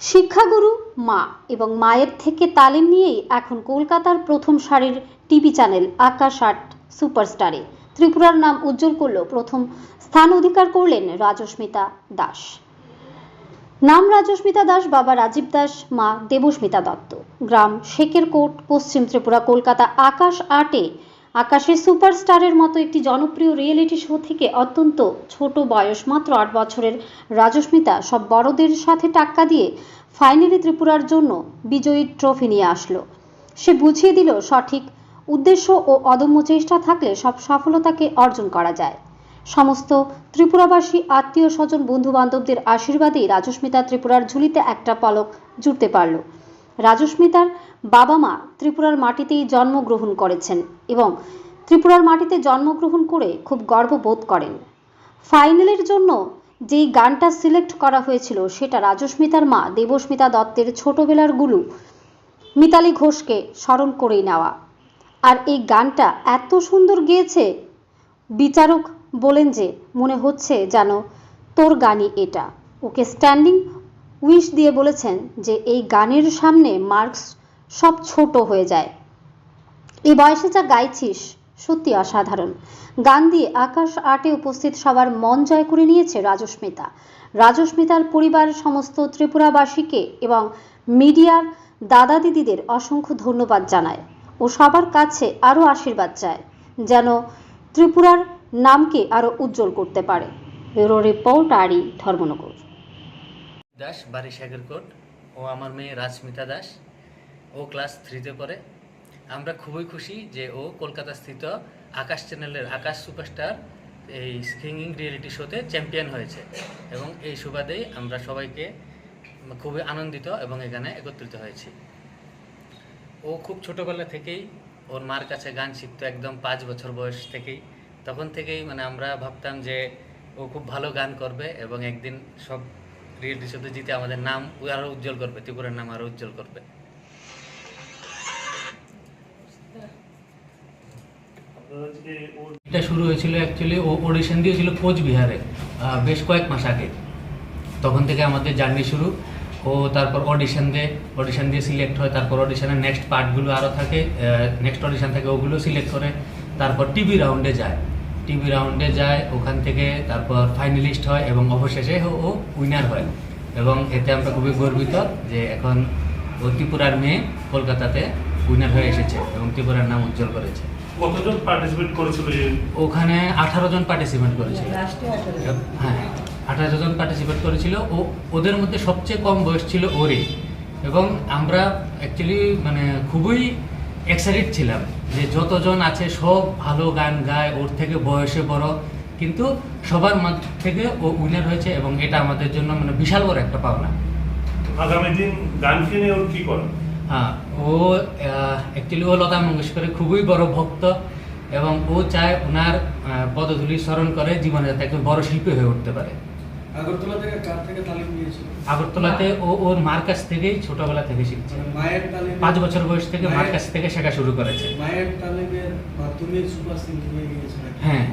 শিক্ষাগুরু, মা এবং মায়ের থেকে তালিম নিয়েই এখন কলকাতার প্রথম সারির টিভি চ্যানেল আকাশ আট সুপারস্টারে। ত্রিপুরার নাম উজ্জ্বল করল প্রথম স্থান অধিকার করলেন রাজস্মিতা দাস। নাম রাজস্মিতা দাস, বাবা রাজীব দাস, মা দেবস্মিতা দত্ত। গ্রাম শেকের কোট পশ্চিম ত্রিপুরা, কলকাতা আকাশ আটে আকাশের সুপারস্টারের মতো একটি জনপ্রিয় রিয়েলিটি শো থেকে অত্যন্ত ছোট বয়স মাত্র আট বছরের রাজস্মিতা সব বড়দের সাথে টাক্কা দিয়ে ফাইনালি ত্রিপুরার জন্য বিজয়ী ট্রফি নিয়ে আসলো। সে বুঝিয়ে দিল, সঠিক উদ্দেশ্য ও অদম্য চেষ্টা থাকলে সব সফলতাকে অর্জন করা যায়। সমস্ত ত্রিপুরাবাসী, আত্মীয় স্বজন বন্ধু বান্ধবদের আশীর্বাদেই রাজস্মিতা ত্রিপুরার ঝুলিতে একটা পলক জুড়তে পারল। রাজস্মিতার বাবা মা ত্রিপুরার মাটিতেই জন্মগ্রহণ করেছেন এবং ত্রিপুরার মাটিতে জন্মগ্রহণ করে খুব গর্ববোধ করেন। ফাইনালের জন্য যেই গানটা সিলেক্ট করা হয়েছিল সেটা রাজস্মিতার মা দেবস্মিতা দত্তের ছোটবেলার গুলু মিতালি ঘোষকে স্মরণ করেই নেওয়া। আর এই গানটা এত সুন্দর গেয়েছে, বিচারক বলেন যে মনে হচ্ছে যেন তোর গানই এটা। ওকে স্ট্যান্ডিং উইশ দিয়ে বলেছেন যে এই গানের সামনে মার্কস সব ছোট হয়ে যায়। এই বয়সে যা গাইছিস, সত্যি অসাধারণ। গান দিয়ে আকাশ আটে উপস্থিত সবার মন জয় করে নিয়েছে রাজস্মিতা রাজস্মিতার পরিবার সমস্ত ত্রিপুরাবাসীকে এবং মিডিয়ার দাদা দিদিদের অসংখ্য ধন্যবাদ জানায় ও সবার কাছে আরও আশীর্বাদ চায়, যেন ত্রিপুরার নামকে আরও উজ্জ্বল করতে পারে। ব্যুরো রিপোর্ট আরই ধর্মনগর। দাস, বাড়ি সাগরকোট ও আমার মেয়ে রাজস্মিতা দাস। ও ক্লাস থ্রিতে পড়ে। আমরা খুবই খুশি যে ও কলকাতা স্থিত আকাশ চ্যানেলের আকাশ সুপারস্টার, এই সিঙ্গিং রিয়েলিটি শোতে চ্যাম্পিয়ন হয়েছে। এবং এই সুবাদেই আমরা সবাইকে খুবই আনন্দিত এবং এখানে একত্রিত হয়েছি। ও খুব ছোটোবেলা থেকেই ওর মার কাছে গান শিখতো, একদম পাঁচ বছর বয়স থেকেই। তখন থেকেই মানে আমরা ভাবতাম যে ও খুব ভালো গান করবে এবং একদিন সব রিয়েলিটি শোতে জিতে আমাদের নাম আরও উজ্জ্বল করবে, ত্রিপুরার নাম আরও উজ্জ্বল করবে। এটা শুরু হয়েছিল অ্যাকচুয়ালি ও অডিশন দিয়েছিল কোচবিহারে বেশ কয়েক মাস আগে। তখন থেকে আমাদের জার্নি শুরু। ও তারপর অডিশন দেয় অডিশন দিয়ে সিলেক্ট হয়, তারপর অডিশনের নেক্সট পার্টগুলো আরও থাকে নেক্সট অডিশন থাকে, ওগুলো সিলেক্ট করে, তারপর টিভি রাউন্ডে যায়। টিভি রাউন্ডে যায় ওখান থেকে তারপর ফাইনালিস্ট হয় এবং অবশেষে ও- উইনার হয়। এবং এতে আমরা খুবই গর্বিত যে এখন ও ত্রিপুরার মেয়ে কলকাতাতে উইনার হয়ে এসেছে এবং ত্রিপুরার নাম উজ্জ্বল করেছে। কতজন পার্টিসিপেট করেছিল ওখানে আঠারো জন পার্টিসিপেট করেছিল। হ্যাঁ আঠারো জন পার্টিসিপেট করেছিল। ও ওদের মধ্যে সবচেয়ে কম বয়স ছিল ওরই। এবং আমরা অ্যাকচুয়ালি মানে খুবই এক্সাইটেড ছিলাম যে যতজন আছে সব ভালো গান গায় ওর থেকে বয়সে বড়। কিন্তু সবার মধ্যে থেকে ও উইনার হয়েছে এবং এটা আমাদের জন্য মানে বিশাল বড় একটা পাওনা। আগামী দিন গানকে নিয়ে ওর কি করে? হ্যাঁ ও অ্যাকচুয়ালি ও লতা মঙ্গেশকরের খুবই বড় ভক্ত এবং ও চায় ওনার পদধূলি স্মরণ করে জীবনে যাতে একজন বড় শিল্পী হয়ে উঠতে পারে। আগরতলা থেকে কার থেকে তালিম নিয়েছিল? আগরতলাতে ও ওর মার কাছ থেকেই ছোটবেলা থেকে শিখছে। মানে মায়ের তালিম পাঁচ বছর বয়স থেকে মার কাছ থেকে শেখা শুরু করেছে। মায়ের তালিমের মাধ্যমে সুপার সিঙ্গিং হয়ে গিয়েছে হ্যাঁ।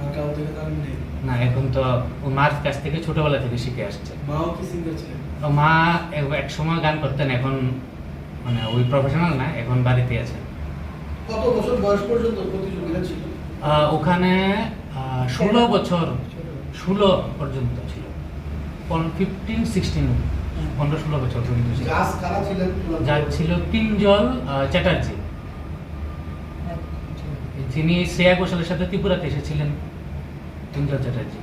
আর কারও থেকে তালিম নেই? না এখন তো ও মার কাছ থেকে ছোটবেলা থেকে শিখে আসছে। মাও কি সিঙ্গার ছিলেন? মা এক- সময় গান করতেন এখন মানে ওই প্রফেশনাল না এখন বাড়িতে আছে। কত বছর বয়স পর্যন্ত প্রতিযোগিতা ছিল? আহ, ওখানে ষোলো বছর ষোলো পর্যন্ত ছিল। ফিফটিন সিক্সটিন পনেরো ষোলো বছর পর্যন্ত ছিল। জাজ কারা ছিলেন? যার ছিল তিনজল চ্যাটার্জি। যিনি শ্রেয়া ঘোষালের সাথে ত্রিপুরাতে এসেছিলেন তিনজল চ্যাটার্জি।